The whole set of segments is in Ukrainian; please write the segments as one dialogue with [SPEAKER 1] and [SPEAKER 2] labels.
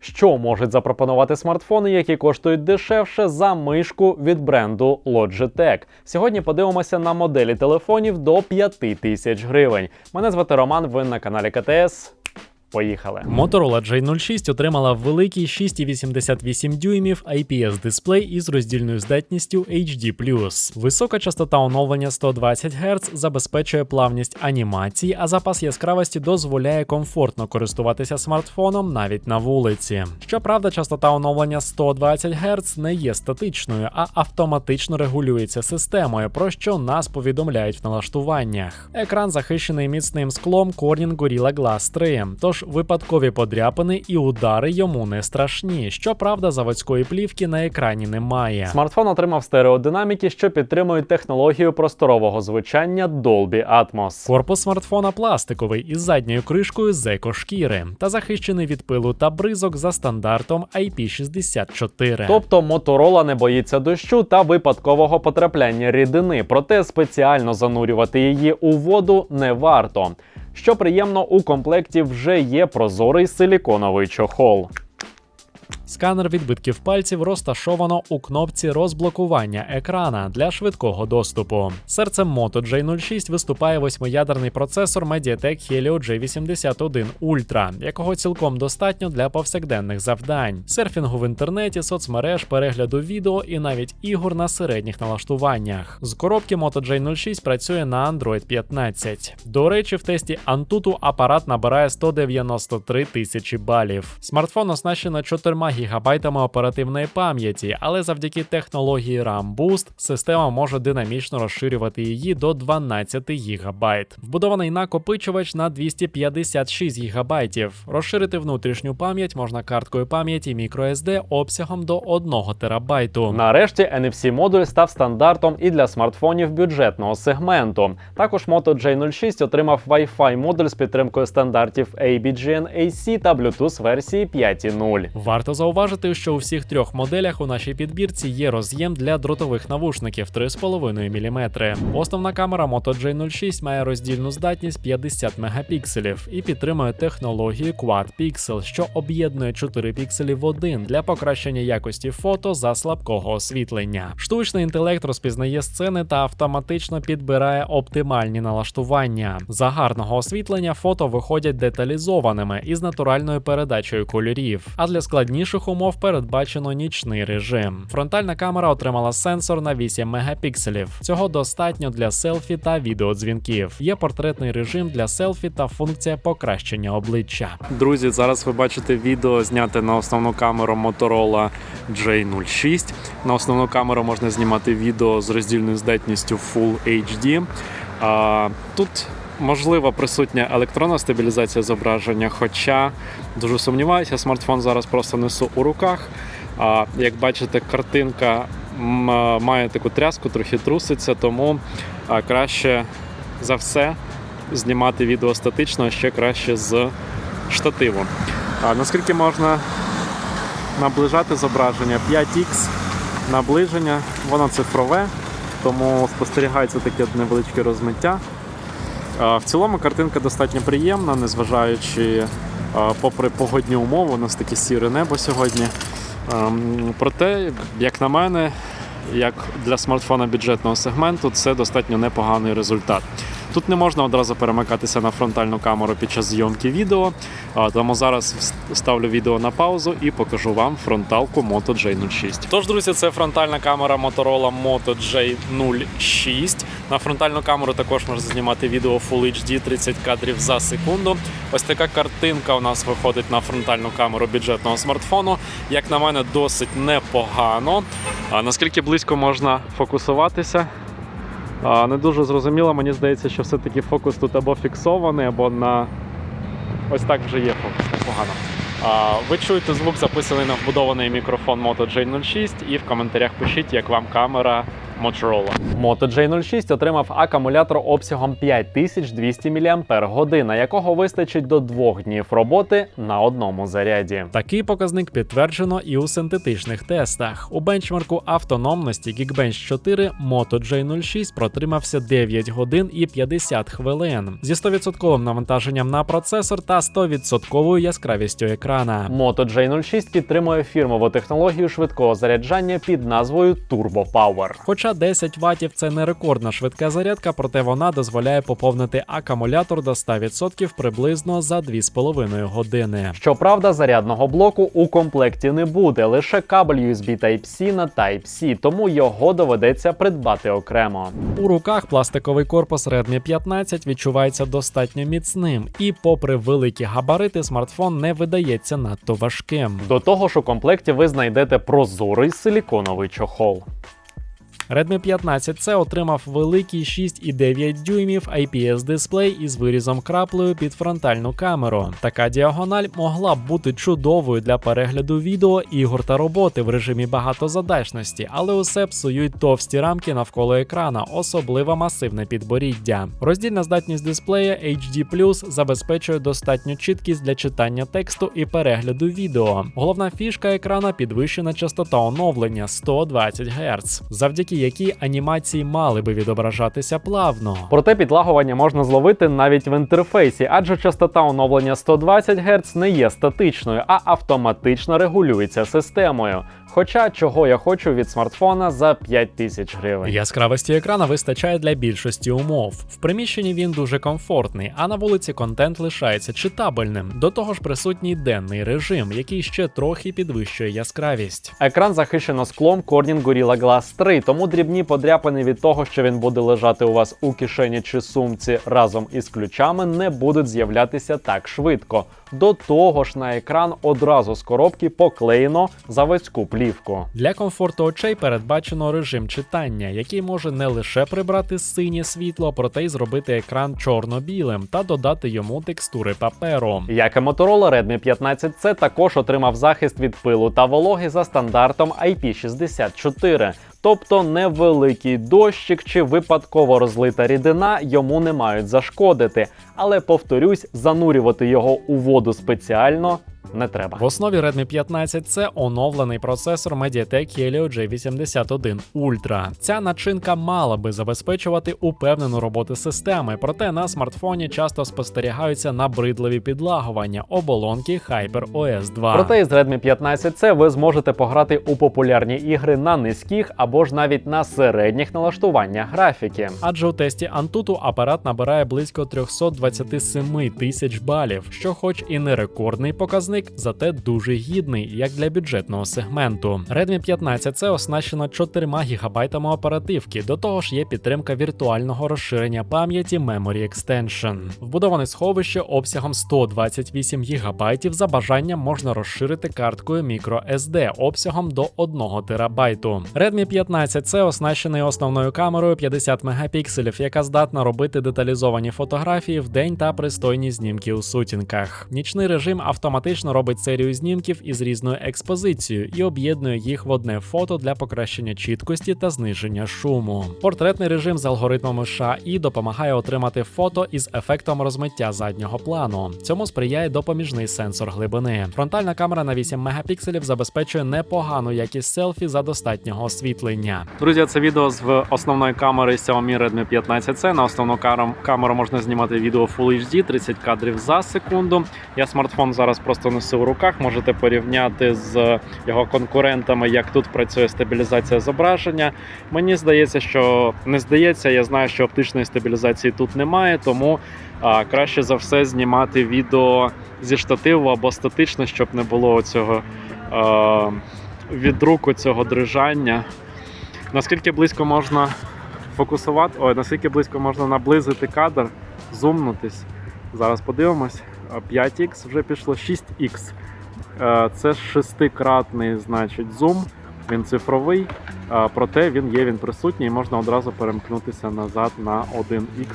[SPEAKER 1] Що можуть запропонувати смартфони, які коштують дешевше за мишку від бренду Logitech? Сьогодні подивимося на моделі телефонів до 5 тисяч гривень. Мене звати Роман. Ви на каналі КТС. Поїхали.
[SPEAKER 2] Motorola J06 отримала великий 6,88 дюймів IPS дисплей із роздільною здатністю HD+. Висока частота оновлення 120 Гц забезпечує плавність анімації, а запас яскравості дозволяє комфортно користуватися смартфоном навіть на вулиці. Щоправда, частота оновлення 120 Гц не є статичною, а автоматично регулюється системою, про що нас повідомляють в налаштуваннях. Екран захищений міцним склом Corning Gorilla Glass 3, тож випадкові подряпини і удари йому не страшні. Щоправда, заводської плівки на екрані немає.
[SPEAKER 1] Смартфон отримав стереодинаміки, що підтримують технологію просторового звучання Dolby Atmos.
[SPEAKER 2] Корпус смартфона пластиковий із задньою кришкою з екошкіри та захищений від пилу та бризок за стандартом IP64.
[SPEAKER 1] Тобто Motorola не боїться дощу та випадкового потрапляння рідини, проте спеціально занурювати її у воду не варто. Що приємно, у комплекті вже є прозорий силіконовий чохол.
[SPEAKER 2] Сканер відбитків пальців розташовано у кнопці розблокування екрана для швидкого доступу. Серцем Moto J06 виступає восьмиядерний процесор Mediatek Helio J81 Ultra, якого цілком достатньо для повсякденних завдань, серфінгу в інтернеті, соцмереж, перегляду відео і навіть ігор на середніх налаштуваннях. З коробки Moto J06 працює на Android 15. До речі, в тесті Antutu апарат набирає 193 тисячі балів. Смартфон оснащено 4 гігабайтами оперативної пам'яті, але завдяки технології RAM Boost система може динамічно розширювати її до 12 гігабайт. Вбудований накопичувач на 256 гігабайтів. Розширити внутрішню пам'ять можна карткою пам'яті microSD обсягом до 1 терабайту.
[SPEAKER 1] Нарешті NFC-модуль став стандартом і для смартфонів бюджетного сегменту. Також Moto J06 отримав Wi-Fi модуль з підтримкою стандартів ABGN AC та Bluetooth версії 5.0.
[SPEAKER 2] Варто зауважити, що у всіх трьох моделях у нашій підбірці є роз'єм для дротових навушників 3,5 мм. Основна камера Moto J06 має роздільну здатність 50 мегапікселів і підтримує технологію Quad Pixel, що об'єднує 4 пікселі в один для покращення якості фото за слабкого освітлення. Штучний інтелект розпізнає сцени та автоматично підбирає оптимальні налаштування. За гарного освітлення фото виходять деталізованими із натуральною передачею кольорів. А для складніших умов передбачено нічний режим. Фронтальна камера отримала сенсор на 8 мегапікселів. Цього достатньо для селфі та відеодзвінків. Є портретний режим для селфі та функція покращення обличчя.
[SPEAKER 3] Друзі, зараз ви бачите відео зняте на основну камеру Motorola J06. На основну камеру можна знімати відео з роздільною здатністю Full HD. А, тут можлива присутня електронна стабілізація зображення, хоча дуже сумніваюся, смартфон зараз просто несу у руках. А, як бачите, картинка має таку тряску, трохи труситься, тому краще за все знімати відео статично, а ще краще з штативу. А наскільки можна наближати зображення 5х наближення, воно цифрове, тому спостерігається таке невеличке розмиття. В цілому картинка достатньо приємна, незважаючи, попри погодні умови, у нас таке сіре небо сьогодні. Ем, Проте, як на мене, як для смартфона бюджетного сегменту, це достатньо непоганий результат. Тут не можна одразу перемикатися на фронтальну камеру під час зйомки відео, тому зараз ставлю відео на паузу і покажу вам фронталку Moto J06. Тож, друзі, це фронтальна камера Motorola Moto J06. На фронтальну камеру також можна знімати відео Full HD 30 кадрів за секунду. Ось така картинка у нас виходить на фронтальну камеру бюджетного смартфону. Як на мене, досить непогано. А наскільки близько можна фокусуватися? Не дуже зрозуміло, мені здається, що все-таки фокус тут або фіксований, або на ось так вже є фокус, непогано. Ви чуєте звук, записаний на вбудований мікрофон Moto J06, і в коментарях пишіть, як вам камера Motorola.
[SPEAKER 1] Moto J06 отримав акумулятор обсягом 5200 мАч, якого вистачить до двох днів роботи на одному заряді.
[SPEAKER 2] Такий показник підтверджено і у синтетичних тестах. У бенчмарку автономності Geekbench 4 Moto J06 протримався 9 годин і 50 хвилин зі 100% навантаженням на процесор та 100% яскравістю екрана.
[SPEAKER 1] Moto J06 підтримує фірмову технологію швидкого заряджання під назвою Turbo Power.
[SPEAKER 2] Хоча 10 ватів це не рекордна швидка зарядка, проте вона дозволяє поповнити акумулятор до 100% приблизно за 2,5 години.
[SPEAKER 1] Щоправда, зарядного блоку у комплекті не буде, лише кабель USB Type-C на Type-C, тому його доведеться придбати окремо.
[SPEAKER 2] У руках пластиковий корпус Redmi 15 відчувається достатньо міцним, і, попри великі габарити, смартфон не видається надто важким.
[SPEAKER 1] До того ж, у комплекті ви знайдете прозорий силіконовий чохол.
[SPEAKER 2] Redmi 15C отримав великий 6,9 дюймів IPS дисплей із вирізом краплею під фронтальну камеру. Така діагональ могла б бути чудовою для перегляду відео, ігор та роботи в режимі багатозадачності, але усе псують товсті рамки навколо екрана, особливо масивне підборіддя. Роздільна здатність дисплея HD забезпечує достатню чіткість для читання тексту і перегляду відео. Головна фішка екрана підвищена частота оновлення 120 Гц, завдяки якій анімації мали би відображатися плавно.
[SPEAKER 1] Проте підлагування можна зловити навіть в інтерфейсі, адже частота оновлення 120 Гц не є статичною, а автоматично регулюється системою. Хоча чого я хочу від смартфона за 5000 гривень.
[SPEAKER 2] Яскравості екрана вистачає для більшості умов. В приміщенні він дуже комфортний, а на вулиці контент лишається читабельним. До того ж, присутній денний режим, який ще трохи підвищує яскравість.
[SPEAKER 1] Екран захищено склом Corning Gorilla Glass 3, тому дрібні подряпини від того, що він буде лежати у вас у кишені чи сумці разом із ключами, не будуть з'являтися так швидко. До того ж, на екран одразу з коробки поклеєно заводську плівку.
[SPEAKER 2] Для комфорту очей передбачено режим читання, який може не лише прибрати синє світло, проте й зробити екран чорно-білим та додати йому текстури паперу.
[SPEAKER 1] Як і Motorola Redmi 15C також отримав захист від пилу та вологи за стандартом IP64. Тобто невеликий дощик чи випадково розлита рідина йому не мають зашкодити. Але повторюсь, занурювати його у воду спеціально не треба.
[SPEAKER 2] В основі Redmi 15 це оновлений процесор Mediatek Helio G81 Ultra. Ця начинка мала би забезпечувати упевнену роботу системи, проте на смартфоні часто спостерігаються набридливі підлагування оболонки HyperOS 2.
[SPEAKER 1] Проте із Redmi 15C ви зможете пограти у популярні ігри на низьких або ж навіть на середніх налаштуваннях графіки.
[SPEAKER 2] Адже у тесті Antutu апарат набирає близько 327 тисяч балів, що, хоч і не рекордний показник, зате дуже гідний, як для бюджетного сегменту. Redmi 15 це оснащено 4 ГБ оперативки. До того ж, є підтримка віртуального розширення пам'яті Memory Extension. Вбудоване сховище обсягом 128 ГБ за бажанням можна розширити карткою microSD обсягом до 1 ТБ. Redmi 15 це оснащений основною камерою 50 мегапікселів, яка здатна робити деталізовані фотографії в день та пристойні знімки у сутінках. Нічний режим автоматично робить серію знімків із різною експозицією і об'єднує їх в одне фото для покращення чіткості та зниження шуму. Портретний режим з алгоритмами SHA-I допомагає отримати фото із ефектом розмиття заднього плану. Цьому сприяє допоміжний сенсор глибини. Фронтальна камера на 8 мегапікселів забезпечує непогану якість селфі за достатнього освітлення.
[SPEAKER 3] Друзі, це відео з основної камери Xiaomi Redmi 15C. На основну камеру можна знімати відео Full HD 30 кадрів за секунду. Я смартфон зараз просто несу в руках. Можете порівняти з його конкурентами, як тут працює стабілізація зображення. Мені здається, що не здається, я знаю, що оптичної стабілізації тут немає, тому а, краще за все знімати відео зі штативу або статично, щоб не було цього а, від цього дрижання. Наскільки близько можна фокусувати, ой, наскільки близько можна наблизити кадр, зумнутись. Зараз подивимось. А, 5х вже пішло 6х. Е, Це шестикратний, значить, зум. Він цифровий, е, проте він є, він присутній, і можна одразу перемкнутися назад на 1х.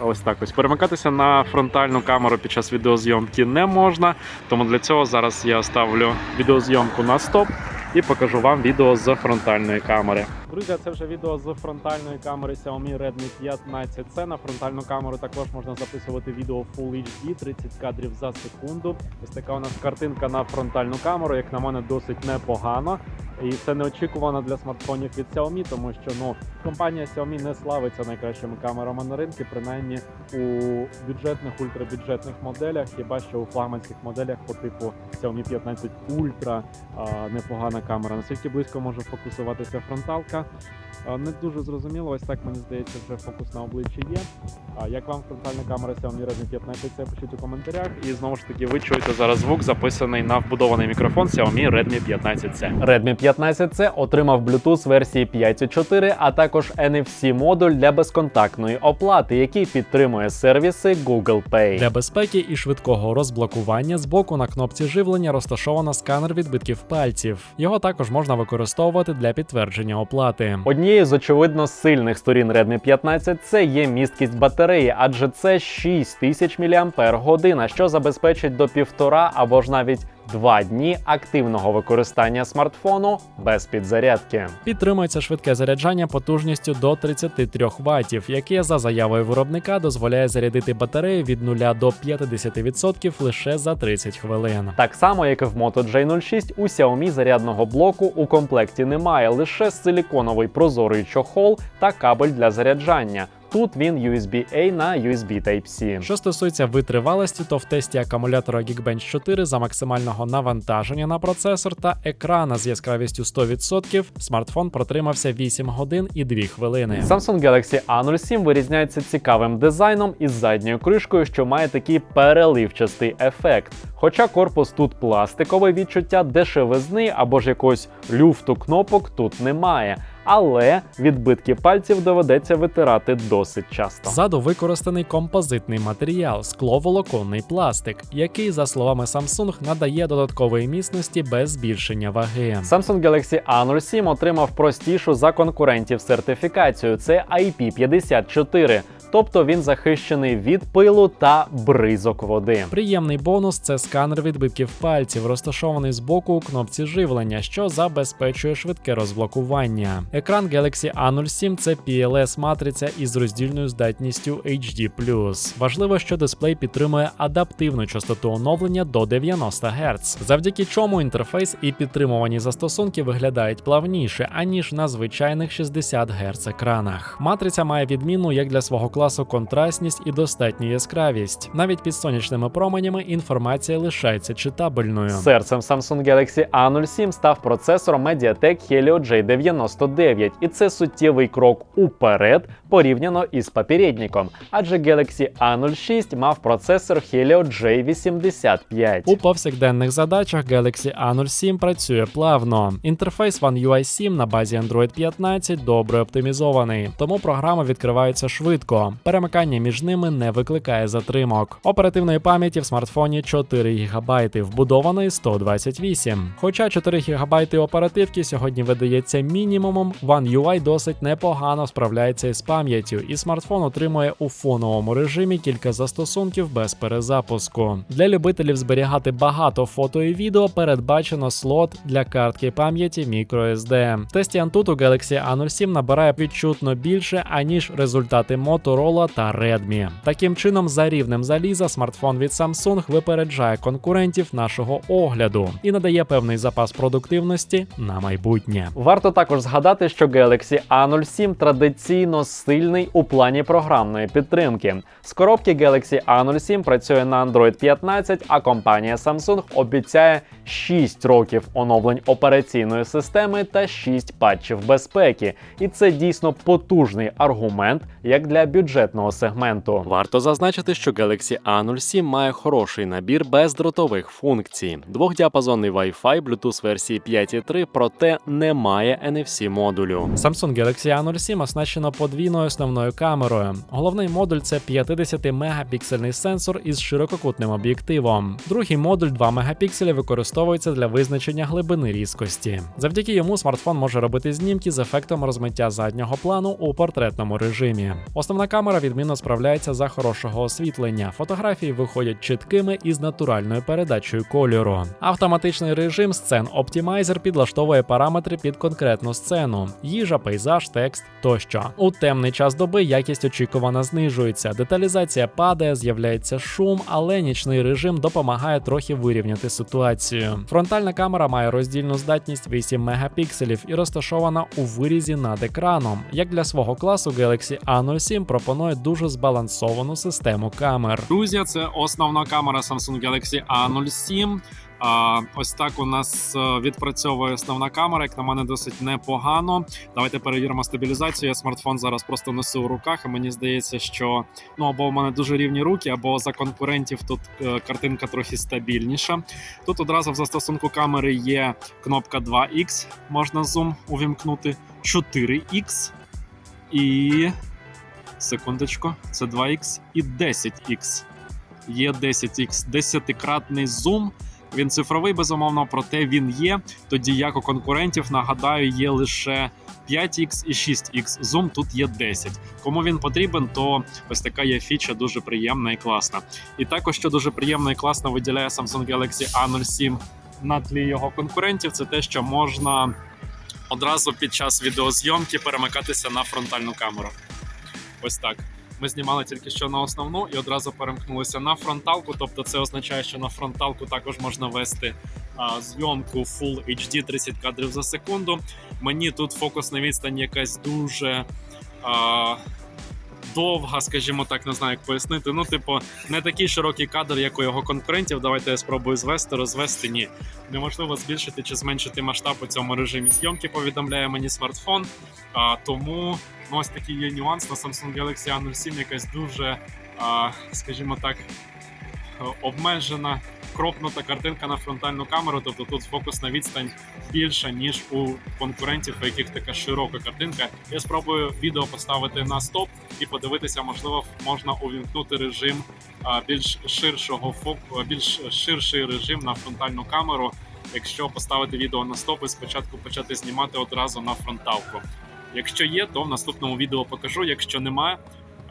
[SPEAKER 3] Ось так ось. Перемикатися на фронтальну камеру під час відеозйомки не можна. Тому для цього зараз я ставлю відеозйомку на стоп. І покажу вам відео з фронтальної камери.
[SPEAKER 1] Друзі, це вже відео з фронтальної камери Xiaomi Redmi 15C. На фронтальну камеру також можна записувати відео Full HD, 30 кадрів за секунду. Ось така у нас картинка на фронтальну камеру, як на мене, досить непогано. І це неочікувано для смартфонів від Xiaomi, тому що ну компанія Xiaomi не славиться найкращими камерами на ринку, принаймні у бюджетних ультрабюджетних моделях. Хіба що у флагманських моделях по типу Xiaomi 15 Ultra а, непогана камера. Наскільки близько може фокусуватися фронталка? Не дуже зрозуміло. Ось так мені здається, вже фокус на обличчі є. А як вам фронтальна камера Xiaomi Redmi 15 c пишіть у коментарях.
[SPEAKER 3] І знову ж таки, ви чуєте зараз звук, записаний на вбудований мікрофон Xiaomi Redmi 15C.
[SPEAKER 1] Redmi 15C отримав Bluetooth версії 5.4, а також NFC модуль для безконтактної оплати, який підтримує сервіси Google Pay.
[SPEAKER 2] Для безпеки і швидкого розблокування збоку на кнопці живлення розташовано сканер відбитків пальців. Його також можна використовувати для підтвердження оплати.
[SPEAKER 1] Однією з очевидно сильних сторін Redmi 15 це є місткість батареї, адже це 6000 мАч, що забезпечить до півтора або ж навіть два дні активного використання смартфону без підзарядки.
[SPEAKER 2] Підтримується швидке заряджання потужністю до 33 Вт, яке за заявою виробника дозволяє зарядити батарею від 0 до 50% лише за 30 хвилин.
[SPEAKER 1] Так само, як і в Moto J06, у Xiaomi зарядного блоку у комплекті немає лише силіконовий прозорий чохол та кабель для заряджання. Тут він USB-A на USB Type-C.
[SPEAKER 2] Що стосується витривалості, то в тесті акумулятора Geekbench 4 за максимального навантаження на процесор та екрана з яскравістю 100% смартфон протримався 8 годин і 2 хвилини.
[SPEAKER 1] Samsung Galaxy A07 вирізняється цікавим дизайном із задньою кришкою, що має такий переливчастий ефект. Хоча корпус тут пластиковий відчуття дешевизни або ж якогось люфту кнопок тут немає. Але відбитки пальців доведеться витирати досить часто.
[SPEAKER 2] Ззаду використаний композитний матеріал скловолоконний пластик, який, за словами Samsung, надає додаткової міцності без збільшення ваги.
[SPEAKER 1] Samsung Galaxy A07 отримав простішу за конкурентів сертифікацію. Це IP54. Тобто він захищений від пилу та бризок води.
[SPEAKER 2] Приємний бонус це сканер відбитків пальців, розташований збоку у кнопці живлення, що забезпечує швидке розблокування. Екран Galaxy A07 це PLS матриця із роздільною здатністю HD+. Важливо, що дисплей підтримує адаптивну частоту оновлення до 90 Гц, завдяки чому інтерфейс і підтримувані застосунки виглядають плавніше, аніж на звичайних 60 Гц екранах. Матриця має відмінну як для свого класу контрастність і достатню яскравість. Навіть під сонячними променями інформація лишається читабельною.
[SPEAKER 1] Серцем Samsung Galaxy A07 став процесор Mediatek Helio J99, і це суттєвий крок уперед порівняно із попередником, адже Galaxy A06 мав процесор Helio J85.
[SPEAKER 2] У повсякденних задачах Galaxy A07 працює плавно. Інтерфейс One UI 7 на базі Android 15 добре оптимізований, тому програми відкриваються швидко. Перемикання між ними не викликає затримок. Оперативної пам'яті в смартфоні 4 ГБ, вбудованої 128. Хоча 4 ГБ оперативки сьогодні видається мінімумом, One UI досить непогано справляється із пам'яттю, і смартфон отримує у фоновому режимі кілька застосунків без перезапуску. Для любителів зберігати багато фото і відео передбачено слот для картки пам'яті microSD. В тесті Antutu Galaxy A07 набирає відчутно більше, аніж результати Motorola та Redmi. Таким чином, за рівнем заліза, смартфон від Samsung випереджає конкурентів нашого огляду і надає певний запас продуктивності на майбутнє.
[SPEAKER 1] Варто також згадати, що Galaxy A07 традиційно сильний у плані програмної підтримки. З коробки Galaxy A07 працює на Android 15, а компанія Samsung обіцяє 6 років оновлень операційної системи та 6 патчів безпеки. І це дійсно потужний аргумент як для бюджетного сегменту.
[SPEAKER 3] Варто зазначити, що Galaxy A07 має хороший набір бездротових функцій, двохдіапазонний Wi-Fi, Bluetooth версії 5.3, проте немає NFC модулю.
[SPEAKER 2] Samsung Galaxy A07 оснащено подвійною основною камерою. Головний модуль це 50-мегапіксельний сенсор із ширококутним об'єктивом. Другий модуль 2 мегапікселя використовується для визначення глибини різкості. Завдяки йому смартфон може робити знімки з ефектом розмиття заднього плану у портретному режимі. Основна камера камера відмінно справляється за хорошого освітлення. Фотографії виходять чіткими і з натуральною передачею кольору. Автоматичний режим сцен Optimizer підлаштовує параметри під конкретну сцену: їжа, пейзаж, текст тощо. У темний час доби якість очікувано знижується, деталізація падає, з'являється шум, але нічний режим допомагає трохи вирівняти ситуацію. Фронтальна камера має роздільну здатність 8 мегапікселів і розташована у вирізі над екраном. Як для свого класу Galaxy A07 пропонує дуже збалансовану систему камер.
[SPEAKER 3] Друзі, це основна камера Samsung Galaxy A07. А, ось так у нас е, відпрацьовує основна камера, як на мене, досить непогано. Давайте перевіримо стабілізацію. Я смартфон зараз просто несу в руках, і мені здається, що ну або в мене дуже рівні руки, або за конкурентів тут е, картинка трохи стабільніша. Тут одразу в застосунку камери є кнопка 2X, можна зум увімкнути, 4X і секундочку, це 2X і 10X. Є 10X, 10-кратний зум. Він цифровий, безумовно, проте він є. Тоді як у конкурентів, нагадаю, є лише 5X і 6X. Зум тут є 10. Кому він потрібен, то ось така є фіча дуже приємна і класна. І також, що дуже приємно і класно виділяє Samsung Galaxy A07 на тлі його конкурентів, це те, що можна одразу під час відеозйомки перемикатися на фронтальну камеру. Ось так. Ми знімали тільки що на основну і одразу перемкнулися на фронталку. Тобто, це означає, що на фронталку також можна вести а, зйомку Full HD 30 кадрів за секунду. Мені тут фокусна відстань якась дуже. А, Довга, скажімо так, не знаю, як пояснити. Ну, типу, не такий широкий кадр, як у його конкурентів. Давайте я спробую звести, розвести. Ні. Неможливо збільшити чи зменшити масштаб у цьому режимі зйомки, повідомляє мені смартфон. А, тому ну, ось такий є нюанс на Samsung Galaxy A07, якась дуже, скажімо так, обмежена, кропнута картинка на фронтальну камеру. Тобто тут фокусна відстань більша, ніж у конкурентів, у яких така широка картинка. Я спробую відео поставити на стоп і подивитися, можливо, можна увімкнути режим більш ширшого більш ширший режим на фронтальну камеру. Якщо поставити відео на стоп і спочатку почати знімати одразу на фронталку. Якщо є, то в наступному відео покажу. Якщо немає,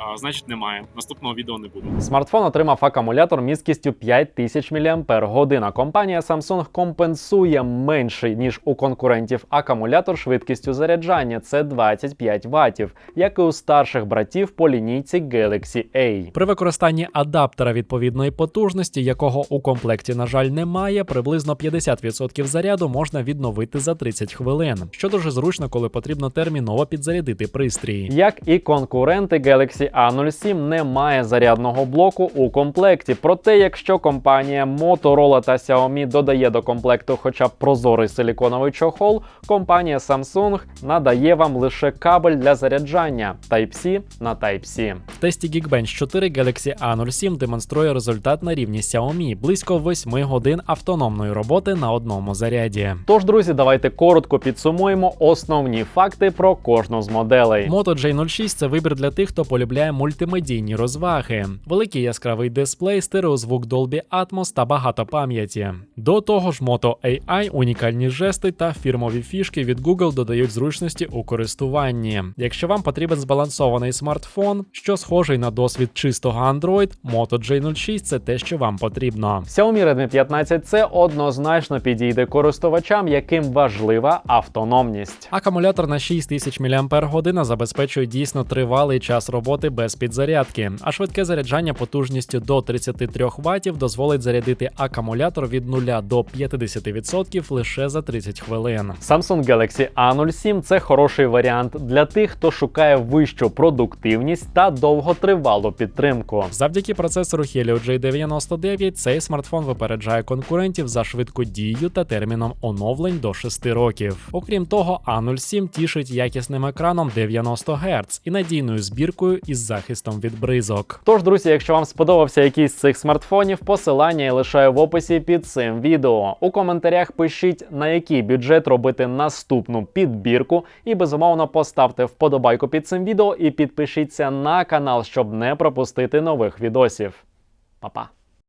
[SPEAKER 3] а, значить немає. Наступного відео не буде.
[SPEAKER 1] Смартфон отримав акумулятор місткістю 5000 мАч. Компанія Samsung компенсує менший ніж у конкурентів акумулятор швидкістю заряджання це 25 Вт, як і у старших братів по лінійці Galaxy A.
[SPEAKER 2] При використанні адаптера відповідної потужності, якого у комплекті, на жаль, немає, приблизно 50% заряду можна відновити за 30 хвилин, що дуже зручно, коли потрібно терміново підзарядити пристрій.
[SPEAKER 1] Як і конкуренти, Galaxy A07 не має зарядного блоку у комплекті. Проте, якщо компанія Motorola та Xiaomi додає до комплекту хоча б прозорий силіконовий чохол, компанія Samsung надає вам лише кабель для заряджання Type-C на Type-C.
[SPEAKER 2] В тесті Geekbench 4 Galaxy A07 демонструє результат на рівні Xiaomi близько 8 годин автономної роботи на одному заряді.
[SPEAKER 1] Тож, друзі, давайте коротко підсумуємо основні факти про кожну з моделей.
[SPEAKER 2] Moto J06 це вибір для тих, хто полюбляє мультимедійні розваги, великий яскравий дисплей, стереозвук Dolby Atmos та багато пам'яті. До того ж, Moto AI, унікальні жести та фірмові фішки від Google додають зручності у користуванні. Якщо вам потрібен збалансований смартфон, що схожий на досвід чистого Android, Moto J06 це те, що вам потрібно.
[SPEAKER 1] Xiaomi Redmi 15C однозначно підійде користувачам, яким важлива автономність.
[SPEAKER 2] Акумулятор на 6000 мАч забезпечує дійсно тривалий час роботи без підзарядки, а швидке заряджання потужністю до 33 Вт дозволить зарядити акумулятор від 0 до 50% лише за 30 хвилин.
[SPEAKER 1] Samsung Galaxy A07 це хороший варіант для тих, хто шукає вищу продуктивність та довготривалу підтримку.
[SPEAKER 2] Завдяки процесору Helio J99 цей смартфон випереджає конкурентів за швидкодією та терміном оновлень до 6 років. Окрім того, A07 тішить якісним екраном 90 Гц і надійною збіркою із захистом від бризок.
[SPEAKER 1] Тож, друзі, якщо вам сподобався якийсь з цих смартфонів, посилання я лишаю в описі під цим відео. У коментарях пишіть, на який бюджет робити наступну підбірку, і безумовно поставте вподобайку під цим відео і підпишіться на канал, щоб не пропустити нових відосів. Па-па!